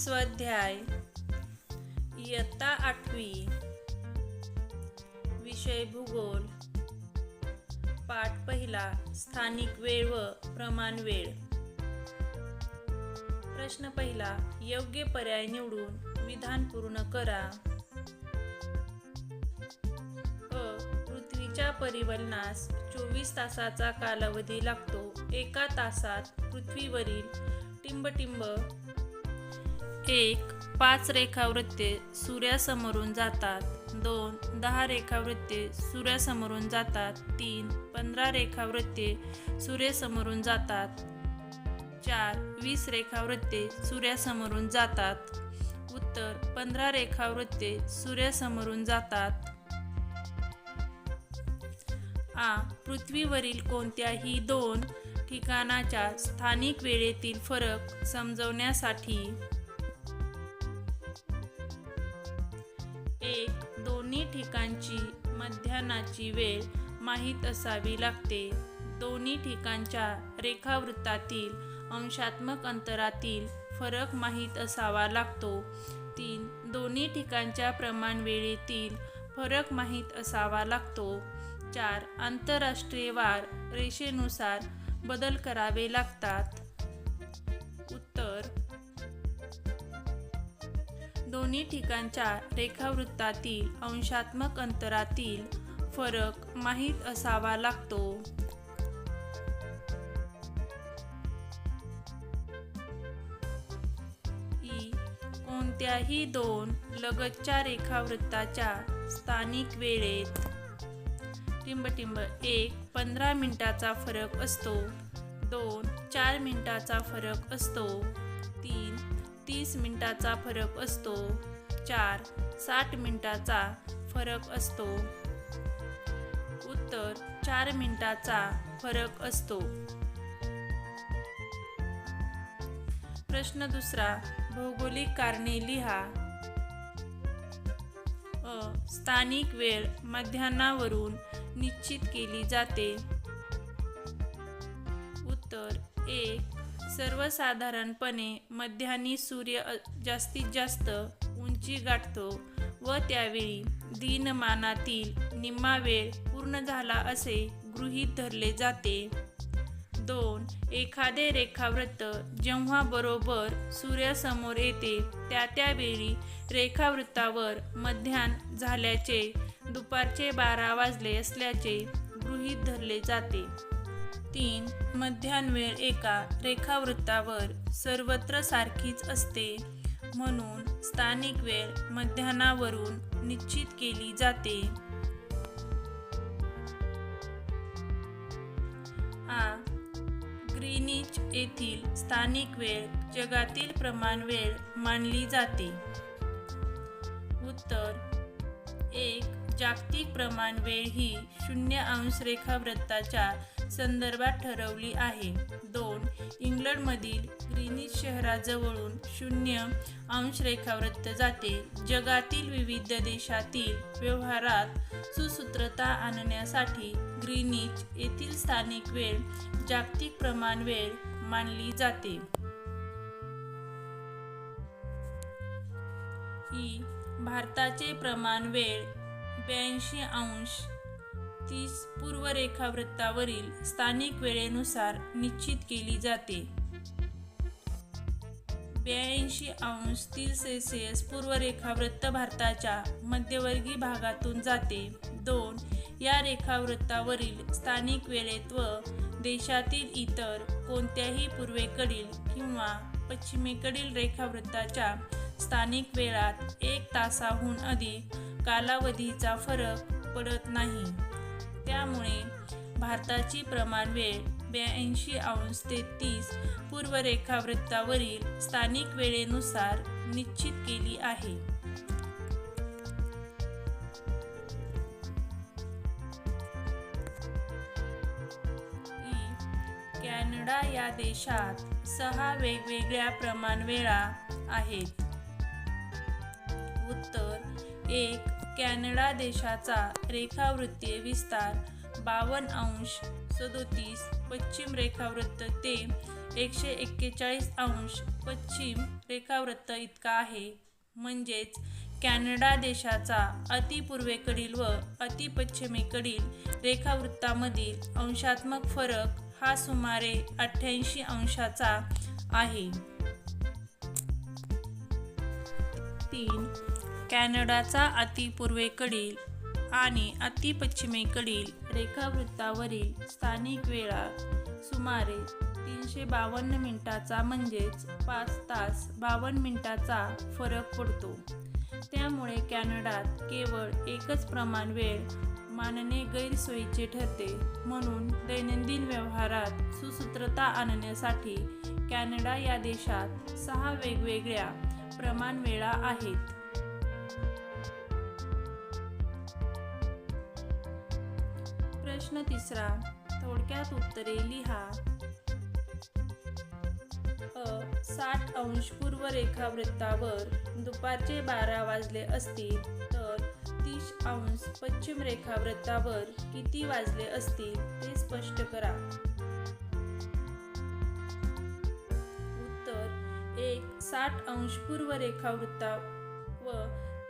स्वाध्याय. इयत्ता आठवी. विषय भूगोल पाठ पहिला स्थानिक वेळ व प्रमाण वेळ. प्रश्न पहिला योग्य पर्याय निवडून विधान पूर्ण करा. अ पृथ्वीच्या परिवलनास चोवीस तासाचा कालावधी लागतो. एका तासात पृथ्वीवरील टिंबटिंब एक पाच रेखावृत्ते सूर्यासमोरून जातात. दोन दहा रेखावृत्ते सूर्यासमोरून जातात. तीन पंधरा रेखावृत्ते सूर्यासमोरून जातात. चार वीस रेखावृत्ते सूर्यासमोरून जातात. उत्तर पंधरा रेखावृत्ते सूर्यासमोरून जातात. आ पृथ्वीवरील कोणत्याही दोन ठिकाणाच्या स्थानिक वेळेतील फरक समजवण्यासाठी ठिकाणची मध्यानाची वेळ माहीत असावी लागते. दोन्ही ठिकाणच्या रेखावृत्तातील अंशात्मक अंतरातील फरक माहीत असावा लागतो. तीन दोन्ही ठिकाणच्या प्रमाण वेळेतील फरक माहीत असावा लागतो. चार आंतरराष्ट्रीय वार रेषेनुसार बदल करावे लागतात. उत्तर दोन्ही ठिकाणच्या रेखावृत्तातील अंशात्मक अंतरातील फरक माहीत असावा लागतो. कोणत्याही दोन लगतच्या रेखावृत्ताच्या स्थानिक वेळेत. टिंबटिंब एक पंधरा मिनिटाचा फरक असतो. दोन चार मिनिटाचा फरक असतो. तीस मिनटाचा फरक असतो. चार साठ मिनटाचा फरक असतो. उत्तर चार मिनिटाचा फरक असतो. प्रश्न दुसरा भौगोलिक कारणे लिहा. अ स्थानिक वेळ मध्यान्हावरून निश्चित केली जाते. उत्तर एक सर्वसाधारणपणे मध्यानी सूर्य जास्तीत जास्त उंची गाठतो व त्यावेळी दिनमानातील निम्मा वेळ पूर्ण झाला असे गृहीत धरले जाते. दोन एखादे रेखावृत्त जेव्हा बरोबर सूर्यासमोर येते त्या त्यावेळी रेखावृत्तावर मध्यान झाल्याचे दुपारचे बारा वाजले असल्याचे गृहीत धरले जाते. तीन मध्यान्ह वेळ एका रेखावृत्तावर सर्वत्र सारखीच असते म्हणून स्थानिक वेळ मध्यानावरून निश्चित केली जाते. आ. ग्रीनिच येथील स्थानिक वेळ जगातील प्रमाण वेळ मानली जाते. उत्तर. एक जागतिक प्रमाण वेळ ही शून्य अंश रेखावृत्ताच्या संदर्भात ठरवली आहे. दोन इंग्लंडमधील ग्रीनिच शहराजवळून शून्य अंश रेखावृत्त जाते. जगातील विविध देशातील व्यवहारात सुसूत्रता आणण्यासाठी ग्रीनिच येथील स्थानिक वेळ जागतिक प्रमाण वेळ मानली जाते. ही भारताचे प्रमाण वेळ ब्याऐंशी अंश. तीस पूर्व रेखावृत्तावरील स्थानिक वेळेनुसार निश्चित केली जाते. ब्याऐंशी अंश तीस सेल्सिअस पूर्व भारताच्या मध्यवर्गीय भागातून जाते. दोन या रेखावृत्तावरील स्थानिक वेळेत व देशातील इतर कोणत्याही पूर्वेकडील किंवा पश्चिमेकडील रेखावृत्ताच्या स्थानिक वेळात एक तासाहून अधिक कालावधीचा फरक पडत नाही. त्यामुळे भारताची प्रमाण वेळ ब्याऐंशी अंश ते तीस पूर्व स्थानिक वेळेनुसार निश्चित केली आहे. कॅनडा या देशात सहा वेगवेगळ्या प्रमाणवेळा आहेत. एक कॅनडा देशाचा रेखावृत्तीय विस्तार बावन्न अंश सदोतीस पश्चिम रेखावृत्त ते एकशे एक्केचाळीस अंश पश्चिम रेखावृत्त इतका आहे. म्हणजेच कॅनडा देशाचा अतिपूर्वेकडील व अतिपश्चिमेकडील रेखावृत्तामधील अंशात्मक फरक हा सुमारे अठ्ठ्याऐंशी अंशाचा आहे. तीन कॅनडाचा अतिपूर्वेकडील आणि अतिपश्चिमेकडील रेखावृत्तावरील स्थानिक वेळा सुमारे तीनशे बावन्न मिनिटाचा म्हणजेच पाच तास बावन्न मिनिटाचा फरक पडतो. त्यामुळे कॅनडात केवळ एकच प्रमाण वेळ मानणे गैरसोयीचे ठरते. म्हणून दैनंदिन व्यवहारात सुसूत्रता आणण्यासाठी कॅनडा या देशात सहा वेगवेगळ्या प्रमाण वेळा आहेत. प्रश्न तिसरा थोडक्यात उत्तरे लिहा. अ साठ अंश पूर्व रेखावृत्तावर दुपारचे बारा वाजले असतील तर तीस अंश पश्चिम रेखावृत्तावर किती वाजले असतील ते स्पष्ट करा. उत्तर एक साठ अंश पूर्व रेखावृत्ता व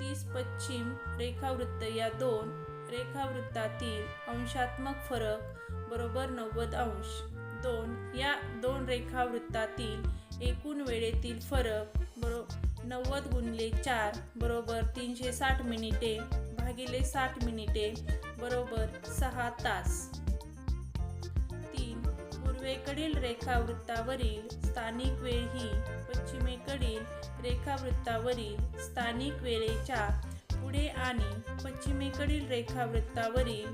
तीस पश्चिम रेखावृत्त या दोन रेखावृत्तातील अंशात्मक फरक बरोबर नव्वद अंश. दोन या दोन रेखावृत्तातील एकूण वेळेतील फरक बरो नव्वद गुणिले चार बरोबर तीनशे साठ मिनिटे भागिले साठ मिनिटे बरोबर सहा तास. तीन पूर्वेकडील रेखावृत्तावरील स्थानिक वेळ ही पश्चिमेकडील रेखावृत्तावरील स्थानिक वेळेच्या पुढे आणि पश्चिमेकडील रेखावृत्तावरील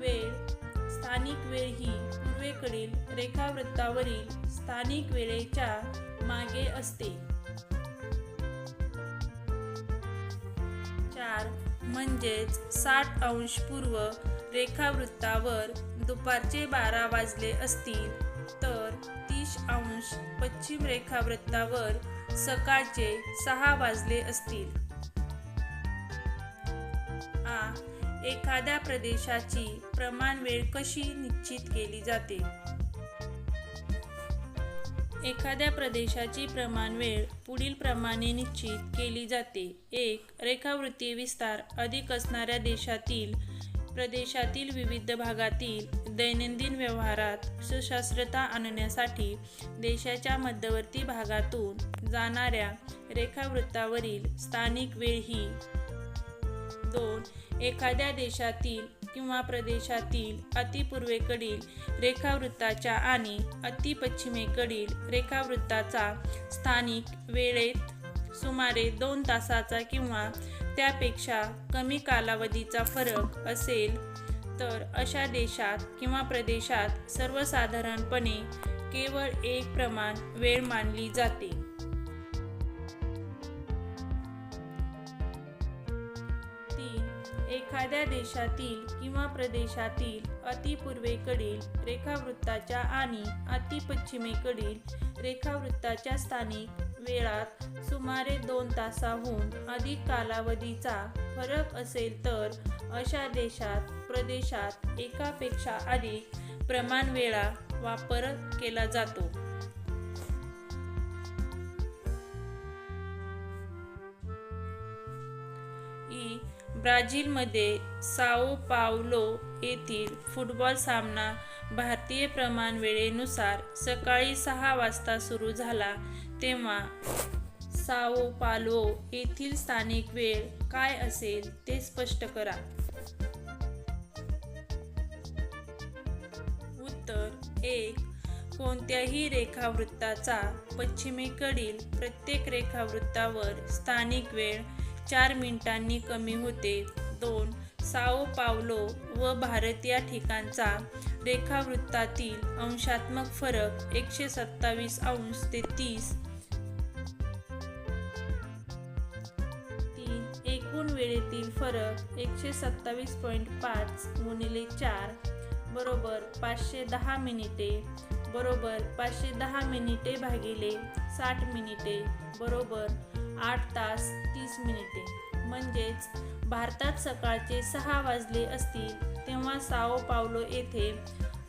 वेळ स्थानिक वेळ ही पूर्वेकडील रेखावृत्तावरील स्थानिक वेळेच्या मागे असते. चार म्हणजेच साठ अंश पूर्व रेखावृत्तावर दुपारचे बारा वाजले असतील तर तीस अंश पश्चिम रेखावृत्तावर सकाळचे सहा वाजले असतील. आ एखाद्या प्रदेशाची प्रमाण वेळ कशी निश्चित केली जाते? एखाद्या प्रदेशाची प्रमाण वेळ पुढील प्रमाणे निश्चित केली जाते. एक रेखावृत्ती विस्तार अधिक असणाऱ्या देशातील प्रदेशातील विविध भागातील दैनंदिन व्यवहारात सुशास्त्रता आणण्यासाठी देशाच्या मध्यवर्ती भागातून जाणाऱ्या रेखावृत्तावरील स्थानिक वेळ ही दोन एखाद्या देशातील किंवा प्रदेशातील अतिपूर्वेकडील रेखावृत्ताच्या आणि अतिपश्चिमेकडील रेखावृत्ताचा स्थानिक वेळेत सुमारे दोन तासाचा किंवा त्यापेक्षा कमी कालावधीचा फरक असेल तर अशा देशात किंवा प्रदेशात सर्वसाधारणपणे केवळ एक प्रमाण वेळ मानली जाते. एखाद्या देशातील किंवा प्रदेशातील अतिपूर्वेकडील रेखावृत्ताच्या आणि अतिपश्चिमेकडील रेखावृत्ताच्या स्थानिक वेळात सुमारे दोन तासाहून अधिक कालावधीचा फरक असेल तर अशा देशात प्रदेशात एकापेक्षा अधिक प्रमाण वेळा वापर केला जातो. ई ब्राझीलमध्ये साओ पावलो येथील फुटबॉल सामना भारतीय प्रमाण वेळेनुसार सकाळी सहा वाजता सुरू झाला. तेव्हा साओ पालो येथील स्थानिक वेळ काय असेल ते स्पष्ट करा. उत्तर एक. कोणत्याही रेखावृत्ताचा पश्चिमेकडील प्रत्येक रेखावृत्तावर स्थानिक वेळ चार मिनिटांनी कमी होते. दोन साओ पावलो व भारत या ठिकाणचा रेखावृत्तातील अंशात्मक फरक एकशे सत्तावीस अंश ते तीस. तीन एकूण वेळेतील फरक एकशे सत्तावीस पॉईंट पाच गुणिले चार. बरोबर पाचशे दहा मिनिटे. बरोबर पाचशे दहा मिनिटे भागिले साठ मिनिटे. बरोबर आठ तास तीस मिनिटे. म्हणजेच भारतात सकाळचे सहा वाजले असतील तेव्हा साओ पावलो येथे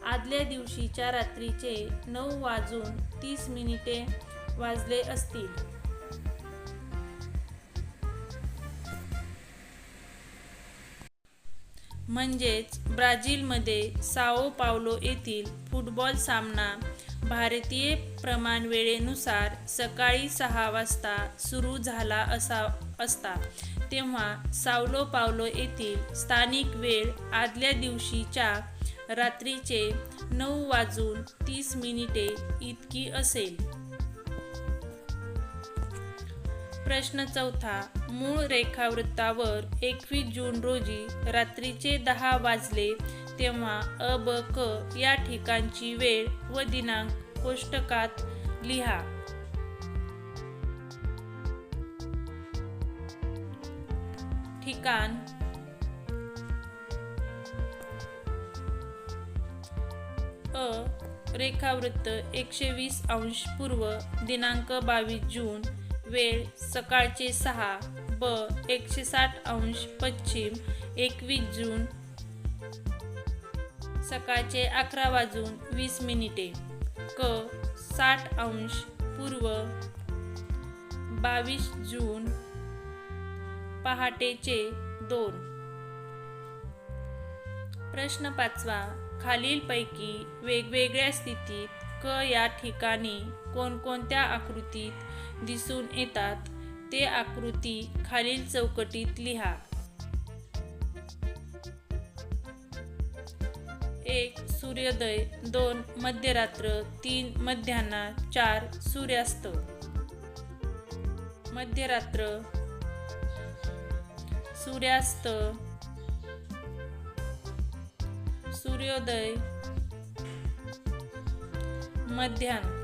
आदल्या दिवशीच्या रात्रीचे नऊ वाजून तीस मिनिटे वाजले असतील. म्हणजेच ब्राझीलमध्ये साओ पावलो येथील फुटबॉल सामना भारतीय प्रमाणवेळेनुसार सकाळी सहा वाजता सुरू झाला असा असता तेव्हा सावलो पावलो येथील स्थानिक वेळ आदल्या दिवशीच्या रात्रीचे नऊ वाजून तीस मिनिटे इतकी असेल. प्रश्न चौथा मूळ रेखावृत्तावर एकवीस जून रोजी रात्रीचे दहा वाजले तेव्हा अ ब क या ठिकाणची वेळ व दिनांक कोष्टकात लिहा. ठिकाण. अ रेखावृत्त एकशे वीस अंश पूर्व दिनांक बावीस जून वेळ सकाळचे सहा ब एकशे साठ अंश पश्चिम एकवीस जून सकाळचे अकरा वाजून वीस मिनिटे. क साठ अंश पूर्व. बावीस जून. पहाटेचे दोन. प्रश्न पाचवा. खालीलपैकी वेगवेगळ्या स्थितीत क या ठिकाणी कोणकोणत्या आकृतीत दिसून येतात? ते आकृती खालील चौकटीत लिहा. सूर्योदय दोन मध्यरात्र तीन मध्यान्ह चार सूर्यास्त. मध्यरात्र सूर्यास्त. सूर्योदय मध्यान्ह.